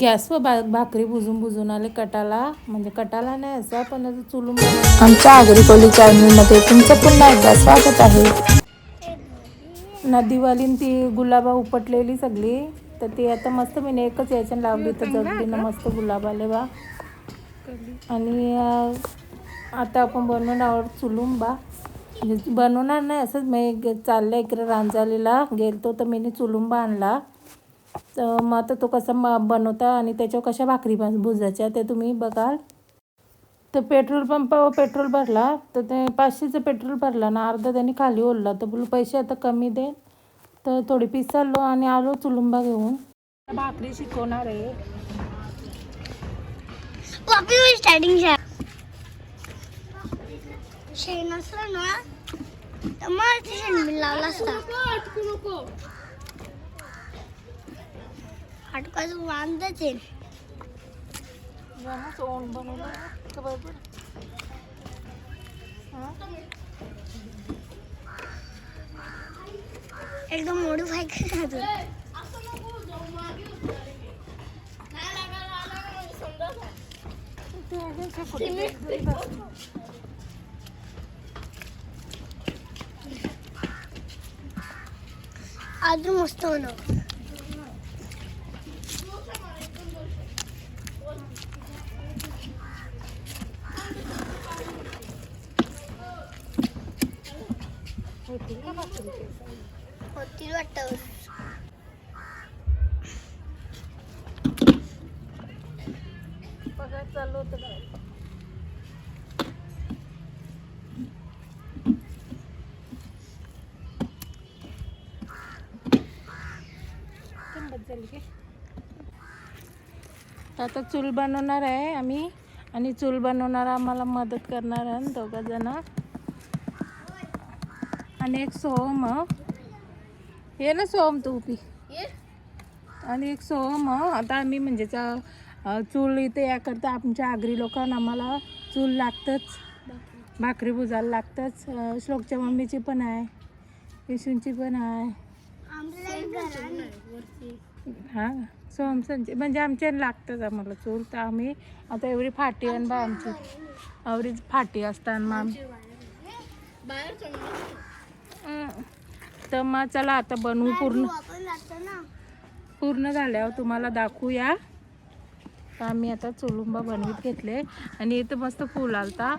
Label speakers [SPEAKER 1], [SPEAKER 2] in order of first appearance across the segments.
[SPEAKER 1] गॅसवर बा भाकरी बुजून बुजून आले कटाला. म्हणजे कटाला नाही असा पण चुलून
[SPEAKER 2] आमच्या आगरीकोली चॅनलमध्ये तुमचं पुन्हा एकदा स्वागत आहे.
[SPEAKER 1] नदीवालीन ती गुलाबा उपटलेली सगळी. तर ती आता मस्त मी एकच याच्यानं लावली तर जगदीनं मस्त गुलाब आले बा. आणि आता आपण बनवून आहोत चुलुंबा म्हणजे बनवणार नाही असंच मी चाललं इकडे रांजालीला. गेलतो तर मी चुलुंबा आणला. तर मग आता तो कसा म बनवता आणि त्याच्यावर कशा भाकरी भाज- भुजायच्या ते तुम्ही बघाल. तर पेट्रोल पंपावर पेट्रोल भरला तर ते पाचशेचं पेट्रोल भरला ना अर्धा त्यांनी खाली ओढला. तर बोलू पैसे आता कमी दे. तर थोडी पिसालो आणि आलो चुलुंबा घेऊन. भाकरी शिकवणार आहे.
[SPEAKER 3] स्टार्टिंग शेण असलं ना तर मग शेण बिल लावला असता. हटकाचं वांदच आहे एकदम मॉडिफाय करतो अजून मस्त बनव होतील वाटतं.
[SPEAKER 1] चालू होतं आता चूल बनवणार आहे आम्ही आणि चूल बनवणार आम्हाला मदत करणार आहे दोघं जण. आणि एक सोहम ये ना सोहम तू उभी आणि एक सोहम आता आम्ही म्हणजे चूल इथे याकरता आमच्या आगरी लोकांना आम्हाला चूल लागतंच. भाकरी भुजायला लागतंच. श्लोकच्या मम्मीची पण आहे. विशूंची पण आहे. हां सोमसनची म्हणजे आमच्या लागतंच आम्हाला चूल. तर आम्ही आता एवढी फाटी आणि बा आमची. एवढीच फाटी असतात मग. तर मग चला आता बनवू पूर्ण. पूर्ण झाल्यावर तुम्हाला दाखवूया. तर आम्ही आता चुलुंबा बनवत घेतले. आणि इथं मस्त फुल आलता.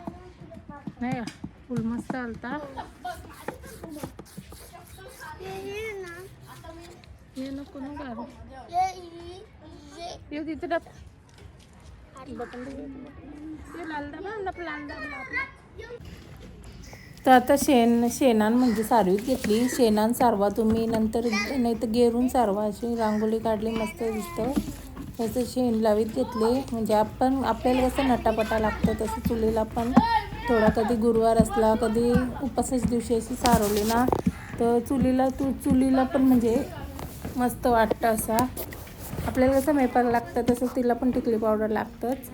[SPEAKER 1] नाही? फुल मस्त आलता.
[SPEAKER 3] हे ना.
[SPEAKER 1] नको ना गारू.
[SPEAKER 3] हे
[SPEAKER 1] तिथं. बटन लाल डबा आपला लाल आपला. तर आता शेण शेणान म्हणजे सारवीत घेतली. शेणान सारवा तुम्ही नंतर नाही तर गेरून सारवा अशी रांगोळी काढली मस्त दिसतं. तसं शेण लावीत घेतले. म्हणजे आपण आपल्याला कसं नटापटा लागतं तसं चुलीला पण थोडा कधी गुरुवार असला कधी उपासाच्या दिवशी अशी सारवली ना तर चुलीला तू चुलीला पण म्हणजे मस्त वाटतं असा. आपल्याला कसं मेपाक लागतं तसं तिला पण टिकली पावडर लागतंच.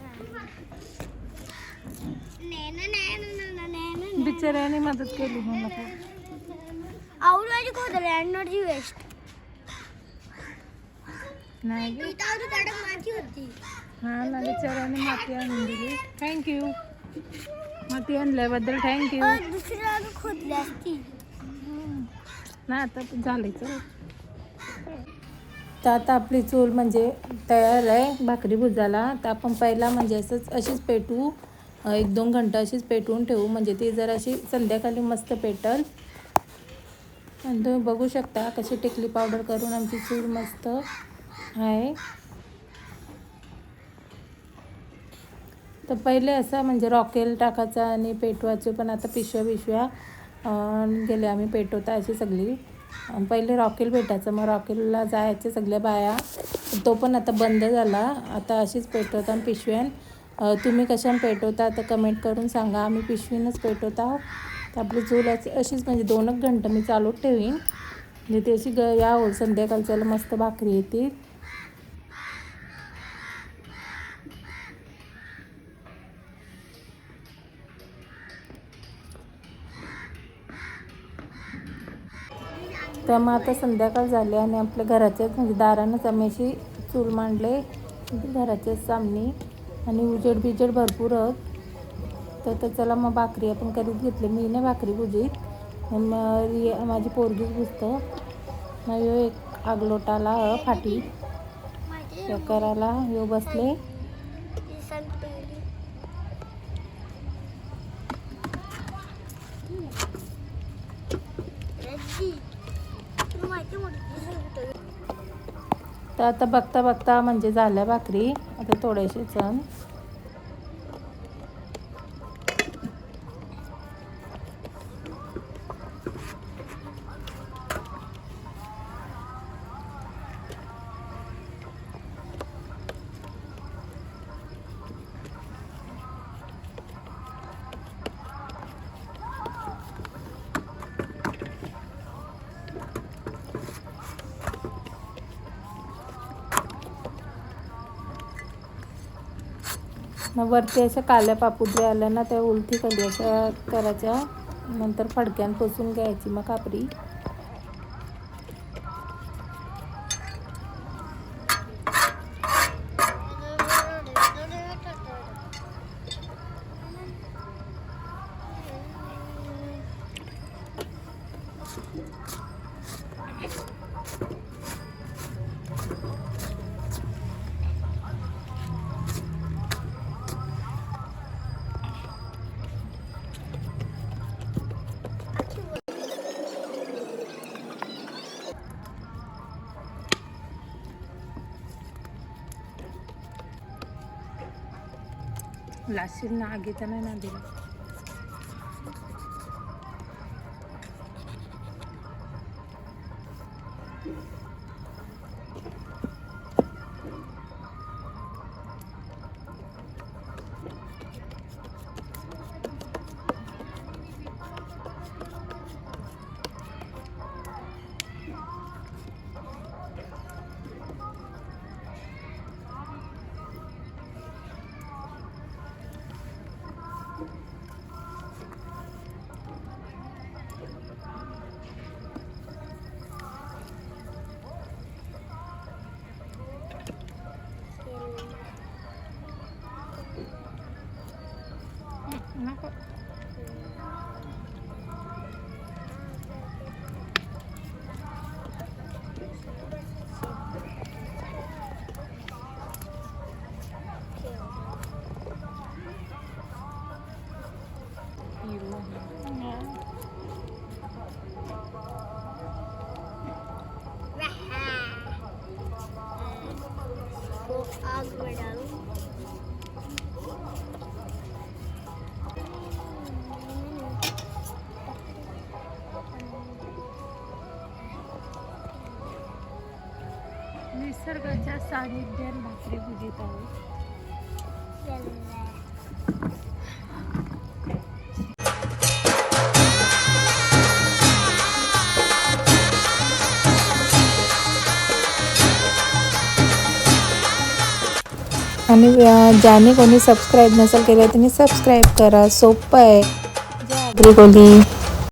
[SPEAKER 1] बिचाऱ्याने मदत केली मला.
[SPEAKER 3] आवडवायची खोदले एनर्जी वेस्ट
[SPEAKER 1] नाही गे.
[SPEAKER 3] माती होती.
[SPEAKER 1] हा ना बिचाऱ्याने माती आणून दिली. थँक्यू माती आणल्याबद्दल थँक्यू
[SPEAKER 3] अ, दुसरी अजून खोदली असती.
[SPEAKER 1] नाही आता झालं चल. तर आता आपली चूल म्हणजे तयार आहे भाकरी भुजाला तर आपण पहिला म्हणजे असंच अशीच पेटवू. अं, एक दोन घंटा अशीच पेटवून ठेवू. म्हणजे ती जर अशी संध्याकाळी मस्त पेटल आणि तुम्ही बघू शकता कशी टिकली पावडर करून आमची चूर मस्त आहे. तर पहिले असं म्हणजे रॉकेल टाकायचा आणि पेटवायचे पण आता पिशव्या पिशव्या गेले आम्ही पेटवता अशी सगळी. पहिले रॉकेल भेटायचं मग रॉकेलला जायचे सगळ्या बाया. तो पण आता बंद झाला. आता अशीच पेटवता आणि पिशव्यान तुम्ही कशाने पेटवता? तर कमेंट करून सांगा. आम्ही पिशवीनंच पेटवत आहोत. तर आपली चूल अशीच म्हणजे दोन एक घंटं मी चालू ठेवीन. म्हणजे ती अशी ग या हो संध्याकाळच्याला मस्त भाकरी येतील. तर मग आता संध्याकाळ झाली आणि आपल्या घराच्याच म्हणजे दारानंच आम्ही अशी चूल मांडले. घराच्याच सामने. आणि उजेड बिजेड भरपूर आहेत. तर तर चला मग भाकरी आपण कधीच घेतली मी नाही भाकरी भुजीत. मग माझी पोरगीच भुजतं मग यो एक आगलोटाला ह फाटी.
[SPEAKER 3] माहिती
[SPEAKER 1] त्या करायला बसले. तर आता बघता बघता म्हणजे झाल्या भाकरी. आता थोडेसे चण. मग वरती अशा काल्या पापुद्रे आल्या ना त्या उलटी कली अशा करायच्या. नंतर फडक्यान पुसून घ्यायची मग कापरी. लाशील ना आगीचा नाही ना दिला नको
[SPEAKER 3] आग
[SPEAKER 1] निसर्गाच्या सानिध्यात भाकरी भुजीत आहोत.
[SPEAKER 2] आणि ज्याने कोणी सबस्क्राईब नसेल केलं त्यांनी सबस्क्राईब करा. सोपं आहे. जय आगरी